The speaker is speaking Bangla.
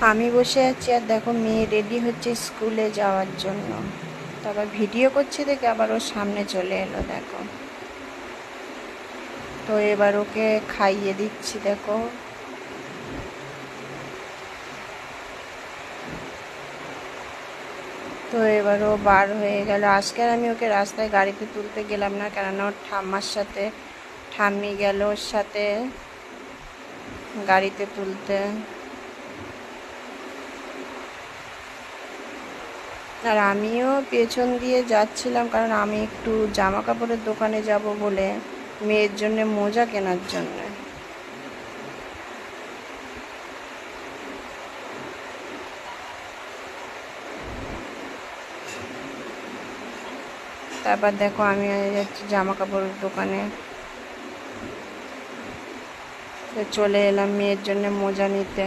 আমি বসে আছি আর দেখো মেয়ে রেডি হচ্ছে স্কুলে যাওয়ার জন্য। তারপর ভিডিও করছি দেখে আবার ওর সামনে চলে এলো, দেখো। তো এবার ওকে খাইয়ে দিচ্ছি, দেখো। তো এবার ও বার হয়ে গেল। আজকে আর আমি ওকে রাস্তায় গাড়িতে তুলতে গেলাম না, কেননা ওর ঠাম্মার সাথে, ঠাম্মি গেল ওর সাথে গাড়িতে তুলতে। আর আমিও পেছন দিয়ে যাচ্ছিলাম কারণ আমি একটু জামা কাপড়ের দোকানে যাব বলে মেয়ের জন্য মোজা কেনার জন্য। তারপর দেখো আমি যাচ্ছি জামা কাপড়ের দোকানে চলে এলাম মেয়ের জন্য মোজা নিতে।